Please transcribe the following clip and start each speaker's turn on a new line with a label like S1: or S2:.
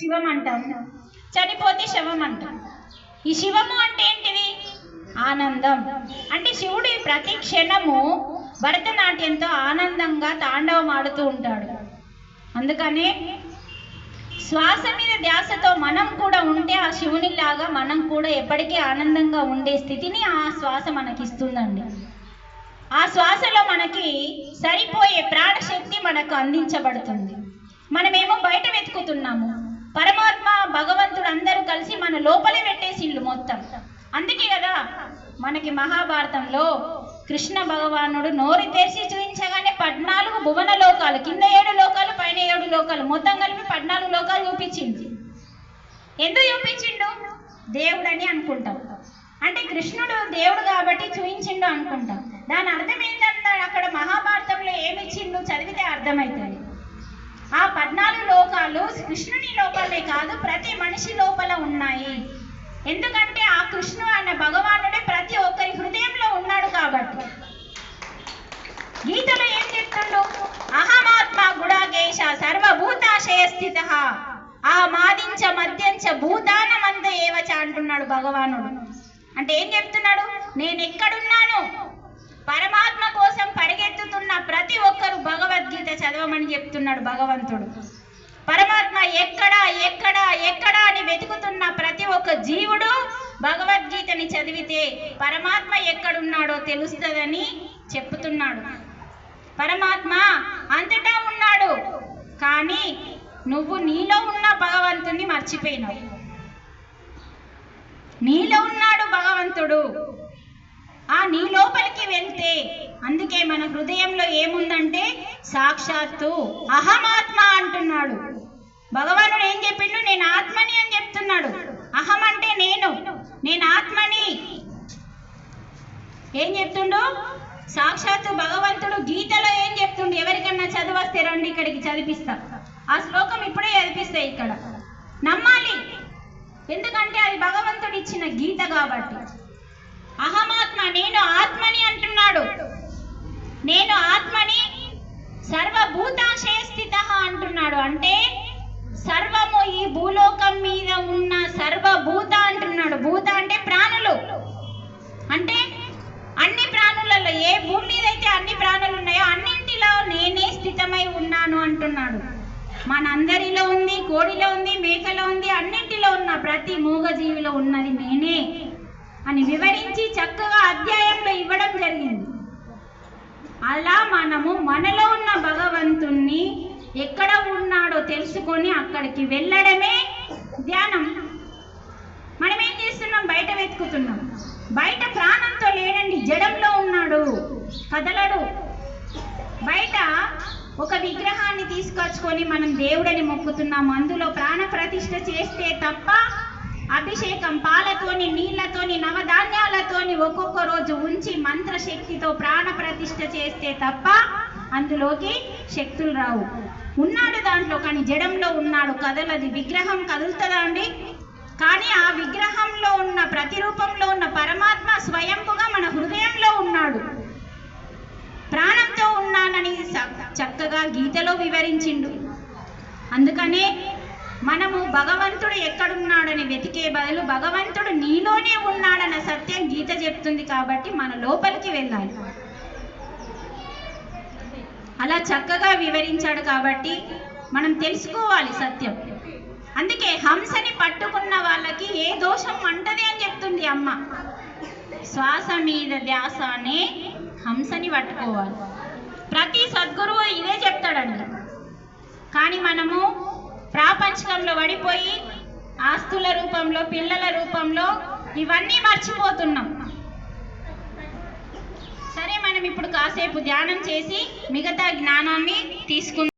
S1: శివం అంటాం చనిపోతే శవం అంటాం ఈ శివము అంటే ఏంటిది? ఆనందం. అంటే శివుడు ప్రతి క్షణము భరతనాట్యంతో ఆనందంగా తాండవం ఆడుతూ ఉంటాడు. అందుకనే శ్వాస మీద ధ్యాసతో మనం కూడా ఉంటే ఆ శివునిలాగా మనం కూడా ఎప్పటికీ ఆనందంగా ఉండే స్థితిని ఆ శ్వాస మనకిస్తుందండి. ఆ శ్వాసలో మనకి సరిపోయే ప్రాణశక్తి మనకు అందించబడుతుంది. మనమేమో బయట వెతుకుతున్నాము. పరమాత్మ భగవంతుడు అందరూ కలిసి మన లోపలే పెట్టేసిండు మొత్తం. అందుకే కదా మనకి మహాభారతంలో కృష్ణ భగవానుడు నోరు తెరిచి చూపించగానే పద్నాలుగు భువన లోకాలు కింద ఏడు లోకాలు పైన ఏడు లోకాలు మొత్తం కలిపి పద్నాలుగు లోకాలు చూపించింది ఎందుకు చూపించిండు? దేవుడు అని అనుకుంటాం. అంటే కృష్ణుడు దేవుడు కాబట్టి చూపించిండు అనుకుంటాం. దాని అర్థం ఏంటంటే అక్కడ మహాభారతంలో ఏమి ఇచ్చిండు చదివితే అర్థమవుతుంది ఆ పద్నాలుగు లోకాలు కృష్ణుని లోపలే కాదు ప్రతి మనిషి లోపల ఉన్నాయి. ఎందుకంటే ఆ కృష్ణుడు అనే భగవానుడే ప్రతి ఒక్కరి హృదయంలో ఉన్నాడు కాబట్టి. గీతలో ఏం చెప్తుండు? అహమాత్మ గుడాకేశ సర్వభూతాశయ స్థిత. ఆ మాదించ మధ్యంచ భూతానమంద ఏవచ అంటున్నాడు భగవానుడు. అంటే ఏం చెప్తున్నాడు? నేను ఎక్కడున్నాను పరమాత్మ కోసం పరిగెత్తుతున్న ప్రతి ఒక్కరు భగవద్గీత చదవమని చెప్తున్నాడు భగవంతుడు. పరమాత్మ ఎక్కడ ఎక్కడ ఎక్కడ అని వెతుకుతున్న ప్రతి ఒక్క జీవుడు భగవద్గీతని చదివితే పరమాత్మ ఎక్కడున్నాడో తెలుస్తుందని చెప్తున్నాడు. పరమాత్మ అంతటా ఉన్నాడు కానీ నువ్వు నీలో ఉన్న భగవంతుణ్ణి మర్చిపోయినావు. నీలో ఉన్నాడు భగవంతుడు. ఆ నీ లోపలికి వెళ్తే. అందుకే మన హృదయంలో ఏముందంటే సాక్షాత్తు అహమాత్మ అంటున్నాడు. భగవానుడు ఏం చెప్పిండు? నేను ఆత్మని అని చెప్తున్నాడు. అహం అంటే నేను. నేను ఆత్మని. ఏం చెప్తుండు? సాక్షాత్తు భగవంతుడు గీతలో ఏం చెప్తుండు? ఎవరికన్నా చదివస్తే రండి ఇక్కడికి చదివిస్తా. ఆ శ్లోకం ఇప్పుడే చదివిస్తే ఇక్కడ. నమ్మాలి. ఎందుకంటే అది భగవంతుడు ఇచ్చిన గీత కాబట్టి. అహమాత్మ నేను ఆత్మని అంటున్నాడు. నేను ఆత్మని సర్వభూతాశయ స్థిత అంటున్నాడు. అంటే సర్వము ఈ భూలోకం మీద ఉన్న సర్వభూత అంటున్నాడు. భూత అంటే ప్రాణులు. అంటే అన్ని ప్రాణులలో ఏ భూమి మీద అయితే అన్ని ప్రాణులు ఉన్నాయో అన్నింటిలో నేనే స్థితమై ఉన్నాను అంటున్నాడు. మనందరిలో ఉంది కోడిలో ఉంది మేకలో ఉంది అన్నింటిలో ఉన్న ప్రతి మూగజీవిలో ఉన్నది నేనే. అని వివరించి చక్కగా అధ్యాయంలో ఇవ్వడం జరిగింది. అలా మనము మనలో ఉన్న భగవంతుణ్ణి ఎక్కడ ఉన్నాడో తెలుసుకొని అక్కడికి వెళ్ళడమే ధ్యానం. మనం ఏం చేస్తున్నాం? బయట వెతుకుతున్నాం. బయట ప్రాణంతో లేడండి జడంలో ఉన్నాడు. కదలడు. బయట ఒక విగ్రహాన్ని తీసుకొచ్చుకొని మనం దేవుడని మొక్కుతున్నాం అందులో ప్రాణ ప్రతిష్ఠ చేస్తే తప్ప అభిషేకం పాలతోని నీళ్ళతోని నవధాన్యాలతోని ఒక్కొక్క రోజు ఉంచి మంత్రశక్తితో ప్రాణ ప్రతిష్ఠ చేస్తే తప్ప అందులోకి శక్తులు రావు. ఉన్నాడు దాంట్లో కానీ జడంలో ఉన్నాడు కదలది విగ్రహం కదులుతుందా అండి? కానీ ఆ విగ్రహంలో ఉన్న ప్రతిరూపంలో ఉన్న పరమాత్మ స్వయంపుగా మన హృదయంలో ఉన్నాడు. ప్రాణంతో ఉన్నానని చక్కగా గీతలో వివరించిండు. అందుకనే మనము భగవంతుడు ఎక్కడున్నాడని వెతికే బదులు భగవంతుడు నీలోనే ఉన్నాడన్న సత్యం గీత చెప్తుంది కాబట్టి మన లోపలికి వెళ్ళాలి. అలా చక్కగా వివరించాడు కాబట్టి మనం తెలుసుకోవాలి సత్యం. అందుకే హంసని పట్టుకున్న వాళ్ళకి ఏ దోషం అంటది అని చెప్తుంది అమ్మ. శ్వాస మీద ధ్యాస అనే హంసని పట్టుకోవాలి. ప్రతి సద్గురువు ఇదే చెప్తాడండి కానీ మనము ప్రాపంచికంలో పడిపోయి ఆస్తుల రూపంలో పిల్లల రూపంలో ఇవన్నీ మర్చిపోతున్నాం. సరే మనం ఇప్పుడు కాసేపు ధ్యానం చేసి మిగతా జ్ఞానాన్ని తీసుకుందాం.